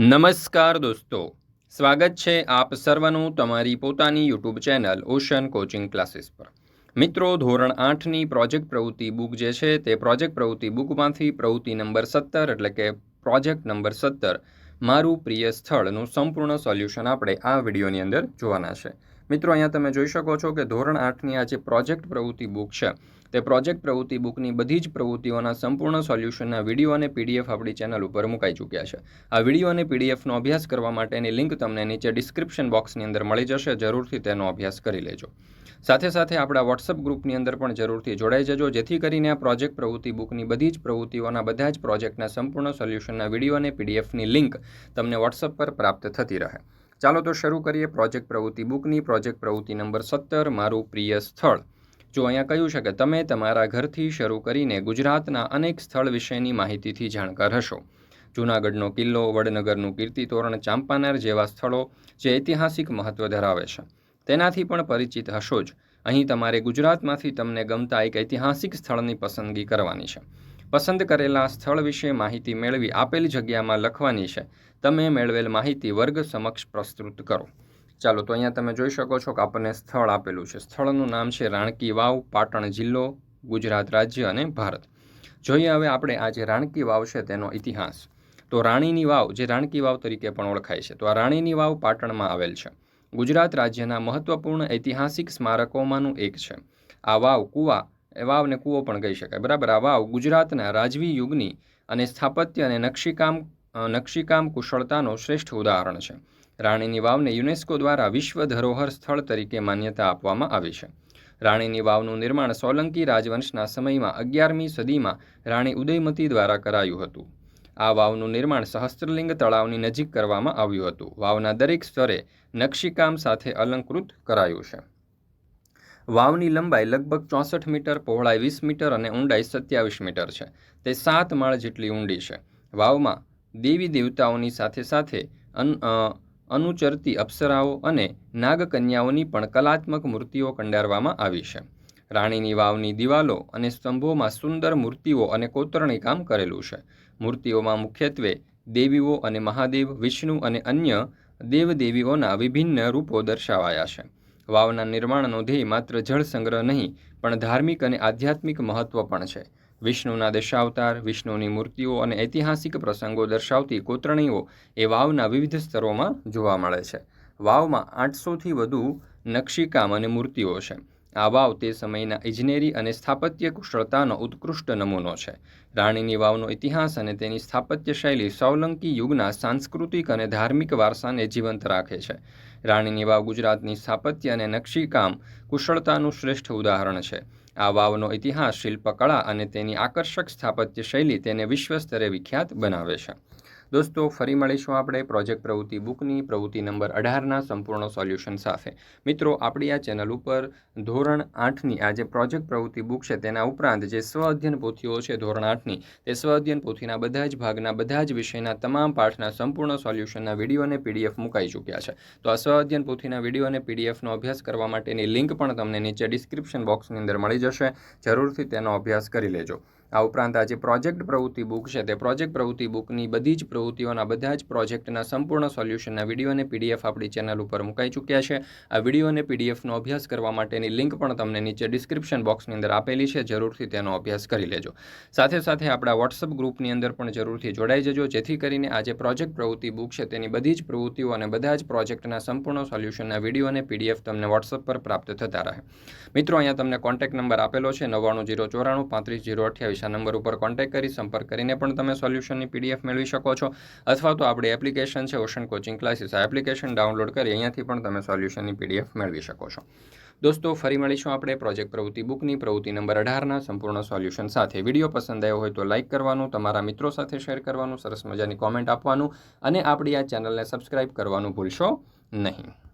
નમસ્કાર દોસ્તો. સ્વાગત છે આપ સર્વનું તમારી પોતાની YouTube channel Ocean coaching classes પર. મિત્રો, ધોરણ આઠની પ્રોજેક્ટ પ્રવૃત્તિ બુક જે છે તે પ્રોજેક્ટ પ્રવૃત્તિ બુકમાંથી પ્રવૃત્તિ નંબર સત્તર એટલે કે પ્રોજેક્ટ નંબર સત્તર મારું પ્રિય સ્થળનું સંપૂર્ણ સોલ્યુશન આપણે આ વિડીયોની અંદર જોવાના છે. મિત્રો, અહીંયા તમે જોઈ શકો છો કે ધોરણ આઠની આ જે પ્રોજેક્ટ પ્રવૃત્તિ બુક છે તે પ્રોજેક્ટ પ્રવૃત્તિ બુકની બધી જ પ્રવૃત્તિઓના સંપૂર્ણ સોલ્યુશનના વીડિયો અને પીડીએફ આપણી ચેનલ ઉપર મુકાઈ ચૂક્યા છે. આ વીડિયો અને પીડીએફનો અભ્યાસ કરવા માટેની લિંક તમને નીચે ડિસ્ક્રિપ્શન બોક્સની અંદર મળી જશે, જરૂરથી તેનો અભ્યાસ કરી લેજો. સાથે સાથે આપણા વોટ્સઅપ ગ્રુપની અંદર પણ જરૂરથી જોડાઈ જજો, જેથી કરીને આ પ્રોજેક્ટ પ્રવૃત્તિ બુકની બધી જ પ્રવૃત્તિઓના બધા જ પ્રોજેક્ટના સંપૂર્ણ સોલ્યુશનના વીડિયો અને પીડીએફની લિંક તમને વોટ્સઅપ પર પ્રાપ્ત થતી રહે. ચાલો તો શરૂ કરીએ પ્રોજેક્ટ પ્રવૃત્તિ બુકની. પ્રોજેક્ટ પ્રવૃત્તિ નંબર સત્તર, મારું પ્રિય સ્થળ. જો અહીંયા કહ્યું છે કે તમે તમારા ઘરથી શરૂ કરીને ગુજરાતના અનેક સ્થળ વિશેની માહિતીથી જાણકાર હશો. જૂનાગઢનો કિલ્લો, વડનગરનું કીર્તિતોરણ ચાંપાનેર જેવા સ્થળો જે ઐતિહાસિક મહત્વ ધરાવે છે. તેનાથી પણ પરિચિત હશો જ. અહીં તમારે ગુજરાતમાંથી તમને ગમતા એક ઐતિહાસિક સ્થળની પસંદગી કરવાની છે. પસંદ કરેલા સ્થળ વિશે માહિતી મેળવી આપેલ જગ્યામાં લખવાની છે. તમે મેળવેલ માહિતી વર્ગ સમક્ષ પ્રસ્તુત કરો. ચાલો, તો અહીંયા તમે જોઈ શકો છો કે આપણને સ્થળ આપેલું છે. સ્થળનું નામ છે રાણકી વાવ, પાટણ જિલ્લો, ગુજરાત રાજ્ય અને ભારત. જોઈએ હવે આપણે આ જે રાણકી વાવ છે તેનો ઇતિહાસ. તો રાણીની વાવ, જે રાણકી વાવ તરીકે પણ ઓળખાય છે, તો આ રાણીની વાવ પાટણમાં આવેલ છે. ગુજરાત રાજ્યના મહત્વપૂર્ણ ઐતિહાસિક સ્મારકોમાંનું એક છે. આ વાવ કુવા, એ વાવને કૂવો પણ કહી શકાય. બરાબર, આ વાવ ગુજરાતના રાજવી યુગની અને સ્થાપત્ય અને નકશીકામ નકશીકામ કુશળતાનો શ્રેષ્ઠ ઉદાહરણ છે. રાણીની વાવને યુનેસ્કો દ્વારા વિશ્વ ધરોહર સ્થળ તરીકે માન્યતા આપવામાં આવી છે. રાણીની વાવનું નિર્માણ સોલંકી રાજવંશના સમયમાં અગિયારમી સદીમાં રાણી ઉદયમતી દ્વારા કરાયું હતું. આ વાવનું નિર્માણ સહસ્ત્રલિંગ તળાવની નજીક કરવામાં આવ્યું હતું. વાવના દરેક સ્તરે નકશીકામ સાથે અલંકૃત કરાયું છે. વાવની લંબાઈ લગભગ ચોસઠ મીટર, પહોળાઈ વીસ મીટર અને ઊંડાઈ સત્યાવીસ મીટર છે. તે સાત માળ જેટલી ઊંડી છે. વાવમાં દેવી દેવતાઓની સાથે સાથે અનુચરતી અપ્સરાઓ અને નાગકન્યાઓની પણ કલાત્મક મૂર્તિઓ કંડારવામાં આવી છે. રાણીની વાવની દિવાલો અને સ્તંભોમાં સુંદર મૂર્તિઓ અને કોતરણી કામ કરેલું છે. મૂર્તિઓમાં મુખ્યત્વે દેવીઓ અને મહાદેવ, વિષ્ણુ અને અન્ય દેવદેવીઓના વિભિન્ન રૂપો દર્શાવાયા છે. વાવના નિર્માણનો ધ્યેય માત્ર જળ સંગ્રહ નહીં, પણ ધાર્મિક અને આધ્યાત્મિક મહત્વ પણ છે. વિષ્ણુના દશાવતાર, વિષ્ણુની મૂર્તિઓ અને ઐતિહાસિક પ્રસંગો દર્શાવતી કોતરણીઓ એ વાવના વિવિધ સ્તરોમાં જોવા મળે છે. વાવમાં આઠસોથી વધુ નકશીકામ અને મૂર્તિઓ છે. આ વાવ તે સમયના ઇજનેરી અને સ્થાપત્ય કુશળતાનો ઉત્કૃષ્ટ નમૂનો છે. રાણીની વાવનો ઇતિહાસ અને તેની સ્થાપત્ય શૈલી સોલંકી યુગના સાંસ્કૃતિક અને ધાર્મિક વારસાને જીવંત રાખે છે. રાણીની વાવ ગુજરાતની સ્થાપત્ય અને નકશીકામ કુશળતાનું શ્રેષ્ઠ ઉદાહરણ છે. આ વાવનો ઇતિહાસ, શિલ્પકળા અને તેની આકર્ષક સ્થાપત્ય શૈલી તેને વિશ્વ સ્તરે વિખ્યાત બનાવે છે. દોસ્તો, ફરી મળીશું આપણે પ્રોજેક્ટ પ્રવૃત્તિ બુકની પ્રવૃત્તિ નંબર અઢારના સંપૂર્ણ સોલ્યુશન સાથે. મિત્રો, આપણી આ ચેનલ ઉપર ધોરણ આઠની આ જે પ્રોજેક્ટ પ્રવૃત્તિ બુક છે તેના ઉપરાંત જે સ્વ અધ્યયન પોથીઓ છે ધોરણ આઠની, તે સ્વ અધ્યયન પોથીના બધા જ ભાગના બધા જ વિષયના તમામ પાઠના સંપૂર્ણ સોલ્યુશનના વીડિયો અને પીડીએફ મુકાઈ ચૂક્યા છે. તો આ સ્વ અધ્યયન પોથીના વીડિયો અને પીડીએફનો અભ્યાસ કરવા માટેની લિંક પણ તમને નીચે ડિસ્ક્રિપ્શન બોક્સની અંદર મળી જશે. જરૂરથી તેનો અભ્યાસ કરી લેજો. આ ઉપરાંત આ જે પ્રોજેક્ટ પ્રવૃત્તિ બુક છે, તે પ્રોજેક્ટ પ્રવૃત્તિ બુકની બધી જ પ્રવૃત્તિઓના બધા જ પ્રોજેક્ટના સંપૂર્ણ સોલ્યુશનના વીડિયો અને પીડીએફ આપણી ચેનલ ઉપર મુકાઈ ચૂક્યા છે. આ વીડિયો અને પીડીએફનો અભ્યાસ કરવા માટેની લિંક પણ તમને નીચે ડિસ્ક્રિપ્શન બોક્સની અંદર આપેલી છે, જરૂરથી તેનો અભ્યાસ કરી લેજો. સાથે સાથે આપણા વોટ્સઅપ ગ્રુપની અંદર પણ જરૂરથી જોડાઈ જજો, જેથી કરીને આ જે પ્રોજેક્ટ પ્રવૃત્તિ બુક છે, તેની બધી જ પ્રવૃત્તિઓ અને બધા જ પ્રોજેક્ટના સંપૂર્ણ સોલ્યુશનના વીડિયો અને પીડીએફ તમને વોટ્સઅપ પર પ્રાપ્ત થતા રહે. મિત્રો, અહીંયા તમને કોન્ટેક્ટ નંબર આપેલો છે, નવ્વાણું જીરો ચોરાણું પાંત્રીસ જીરો અઠ્યાવીસ. આ નંબર ઉપર કોન્ટેક્ટ કરી, સંપર્ક કરીને પણ તમે સોલ્યુશનની પીડીએફ મેળવી શકો છો. અથવા તો આપણી એપ્લિકેશન છે ઓશન કોચિંગ ક્લાસીસ આ એપ્લિકેશન ડાઉનલોડ કરી અહીંયાથી પણ તમે સોલ્યુશનની પીડીએફ મેળવી શકો છો. દોસ્તો, ફરી મળીશું આપણે પ્રોજેક્ટ પ્રવૃત્તિ બુકની પ્રવૃત્તિ નંબર અઢારના સંપૂર્ણ સોલ્યુશન સાથે. વીડિયો પસંદ આવ્યો હોય તો લાઇક કરવાનું, તમારા મિત્રો સાથે શેર કરવાનું, સરસ મજાની કોમેન્ટ આપવાનું અને આપણી આ ચેનલને સબસ્ક્રાઇબ કરવાનું ભૂલશો નહીં.